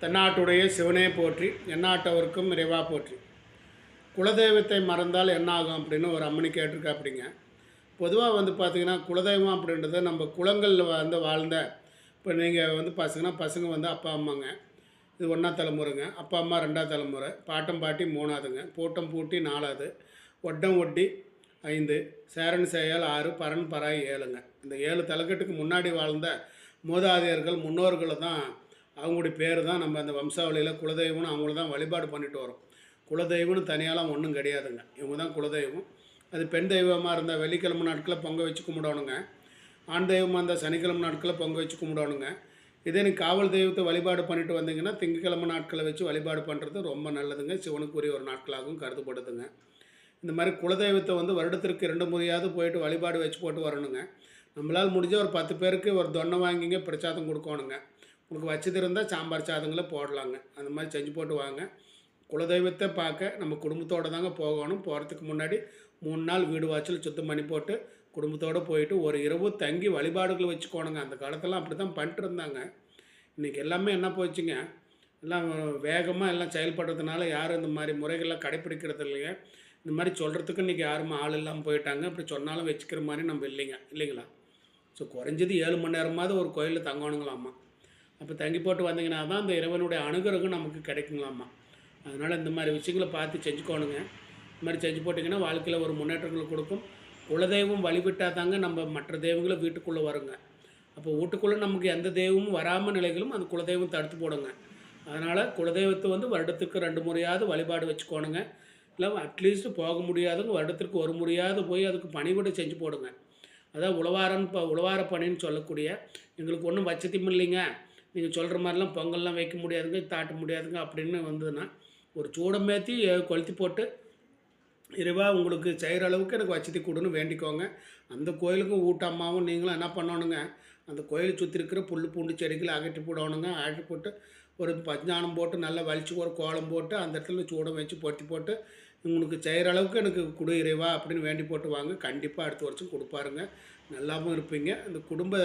தென்னாட்டுடைய சிவனே போற்றி எந்நாட்டவருக்கும் இறைவா போற்றி. குலதெய்வத்தை மறந்தால் என்ன ஆகும் அப்படின்னு ஒரு அம்மனி கேட்டிருக்கா அப்படிங்க பொதுவாக வந்து பார்த்திங்கன்னா குலதெய்வம் அப்படின்றது நம்ம குளங்களில் வந்து வாழ்ந்த இப்போ நீங்கள் வந்து பசங்கன்னா பசங்க வந்து அப்பா அம்மாங்க. இது ஒன்றா தலைமுறைங்க. அப்பா அம்மா ரெண்டாவது தலைமுறை. பாட்டம் பாட்டி மூணாவதுங்க. பூட்டம் பூட்டி நாலாவது. ஒட்டம் ஒட்டி ஐந்து. சேரன் செயல் ஆறு. பரன் பராய் ஏழுங்க. இந்த ஏழு தலைக்கட்டுக்கு முன்னாடி வாழ்ந்த மூதாதையர்கள் முன்னோர்களை தான் அவங்களுடைய பேர் தான் நம்ம அந்த வம்சாவளியில் குலதெய்வம்னு அவங்கள தான் வழிபாடு பண்ணிட்டு வரோம். குலதெய்வம்னு தனியாலாம் ஒன்றும் கிடையாதுங்க. இவங்க தான் குலதெய்வம். அது பெண் தெய்வமாக இருந்தால் வெள்ளிக்கிழமை நாட்களில் பொங்க வச்சு கும்பிடணுங்க. ஆண் தெய்வமாக இருந்தால் சனிக்கிழமை நாட்களில் பொங்க வச்சு கும்பிடணுங்க. இதே நீ காவல் தெய்வத்தை வழிபாடு பண்ணிட்டு வந்தீங்கன்னா திங்கக்கிழமை நாட்களை வச்சு வழிபாடு பண்ணுறது ரொம்ப நல்லதுங்க. சிவனுக்குரிய ஒரு நாட்களாகவும் கருதப்படுதுங்க. இந்த மாதிரி குலதெய்வத்தை வந்து வருடத்திற்கு ரெண்டு முறையாவது போயிட்டு வழிபாடு வச்சு போட்டு வரணுங்க. நம்மளால் முடிஞ்ச ஒரு பத்து பேருக்கு ஒரு தொன்னை வாங்கிங்க பிரசாதம் கொடுக்கணுங்க. உங்களுக்கு வச்சது இருந்தால் சாம்பார் சாதங்களை போடலாங்க. அந்த மாதிரி செஞ்சு போட்டு வாங்க. குலதெய்வத்தை பார்க்க நம்ம குடும்பத்தோடு தாங்க போகணும். போகிறதுக்கு முன்னாடி மூணு நாள் வீடு வாசல் சுத்தம் பண்ணி போட்டு குடும்பத்தோடு போயிட்டு ஒரு இரவு தங்கி வழிபாடுகள் வச்சுக்கோணுங்க. அந்த காலத்தெல்லாம் அப்படி தான் பண்ணிட்டு இருந்தாங்க. இன்றைக்கி எல்லாமே என்ன போச்சுங்க? எல்லாம் வேகமாக எல்லாம் செயல்படுறதுனால யாரும் இந்த மாதிரி முறைகள்லாம் கடைப்பிடிக்கிறது இல்லைங்க. இந்த மாதிரி சொல்கிறதுக்கு இன்றைக்கி யாரும் ஆள் இல்லாமல் போயிட்டாங்க. அப்படி சொன்னாலும் வச்சுக்கிற மாதிரி நம்ம இல்லைங்க. இல்லைங்களா? ஸோ குறைஞ்சது ஏழு மணி நேரமாவது ஒரு கோயிலில் தங்கணுங்களாம்மா. அப்போ தங்கி போட்டு வந்தீங்கன்னா தான் அந்த இறைவனுடைய அனுகிரகம் நமக்கு கிடைக்குங்களாம்மா. அதனால் இந்த மாதிரி விஷயங்களை பார்த்து செஞ்சுக்கோணுங்க. இந்த மாதிரி செஞ்சு போட்டிங்கன்னா வாழ்க்கையில் ஒரு முன்னேற்றங்கள் கொடுக்கும். குலதெய்வம் வழிபட்டால் தாங்க நம்ம மற்ற தெய்வங்களும் வீட்டுக்குள்ளே வருங்க. அப்போ வீட்டுக்குள்ளே நமக்கு எந்த தெய்வமும் வராமல் நிலைகளும் அந்த குலதெய்வம் தடுத்து போடுங்க. அதனால் குலதெய்வத்தை வந்து வருடத்துக்கு ரெண்டு முறையாவது வழிபாடு வச்சுக்கோணுங்க. இல்லை அட்லீஸ்ட் போக முடியாதவங்க வருடத்திற்கு ஒரு முறையாவது போய் அதுக்கு பணிவிட செஞ்சு போடுங்க. அதான் உழவாரன் இப்போ உழவார பணின்னு சொல்லக்கூடிய எங்களுக்கு ஒன்றும் வச்சதியும் இல்லைங்க. நீங்கள் சொல்கிற மாதிரிலாம் பொங்கல்லாம் வைக்க முடியாதுங்க தாட்ட முடியாதுங்க அப்படின்னு வந்ததுன்னா ஒரு சூடமேத்தி கொளுத்தி போட்டு இறைவா உங்களுக்கு செய்கிற அளவுக்கு எனக்கு வசதி கொடுன்னு வேண்டிக்கோங்க. அந்த கோயிலுக்கும் ஊட்டம்மாவும் நீங்களும் என்ன பண்ணணுங்க அந்த கோயிலை சுற்றி இருக்கிற புல் பூண்டு செடிகளை அகற்றி போடணுங்க. அகற்றி போட்டு ஒரு பஞ்சானம் போட்டு நல்லா வலிச்சு ஒரு கோலம் போட்டு அந்த இடத்துல சூடம் வச்சு பொட்டி போட்டு உங்களுக்கு செய்கிற அளவுக்கு எனக்கு கொடு இறைவா அப்படின்னு வேண்டி போட்டு வாங்க. கண்டிப்பாக அடுத்த வருஷம் கொடுப்பாருங்க. நல்லாவும் இருப்பீங்க. அந்த குடும்ப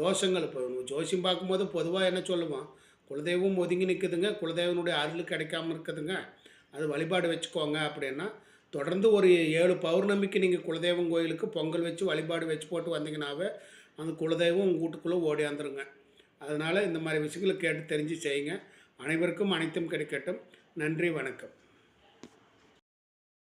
தோஷங்கள். இப்போ ஜோசியம் பார்க்கும்போது பொதுவாக என்ன சொல்லுவோம் குலதெய்வம் ஒதுங்கி நிற்குதுங்க குலதெய்வனுடைய அருள் கிடைக்காம இருக்குதுங்க. அது வழிபாடு வச்சுக்கோங்க அப்படின்னா தொடர்ந்து ஒரு ஏழு பௌர்ணமிக்கு நீங்கள் குலதெய்வம் கோயிலுக்கு பொங்கல் வச்சு வழிபாடு வச்சு போட்டு வந்தீங்கன்னாவே அந்த குலதெய்வம் உங்கள் வீட்டுக்குள்ளே ஓடியாந்துருங்க அதனால் இந்த மாதிரி விஷயங்களை கேட்டு தெரிஞ்சு செய்யுங்க. அனைவருக்கும் அனைத்தும் கிடைக்கட்டும். நன்றி வணக்கம்.